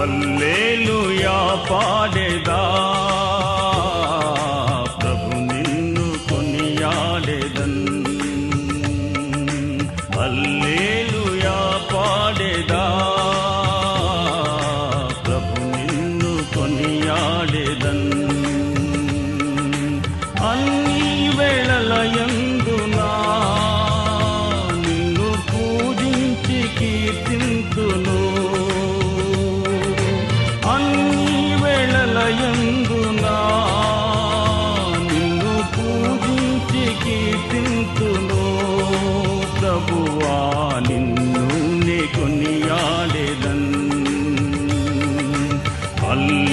అల్లేలుయా పాడేదా. ప్రభు నిన్ను కొనియాడేదన్. అల్లేలుయా పాడేదా. ప్రభు నిన్ను కొనియాడేదన్. అన్ని కీర్తింతును ప్రభువా నిన్ను నే కొనియాడేదన్. అల్లు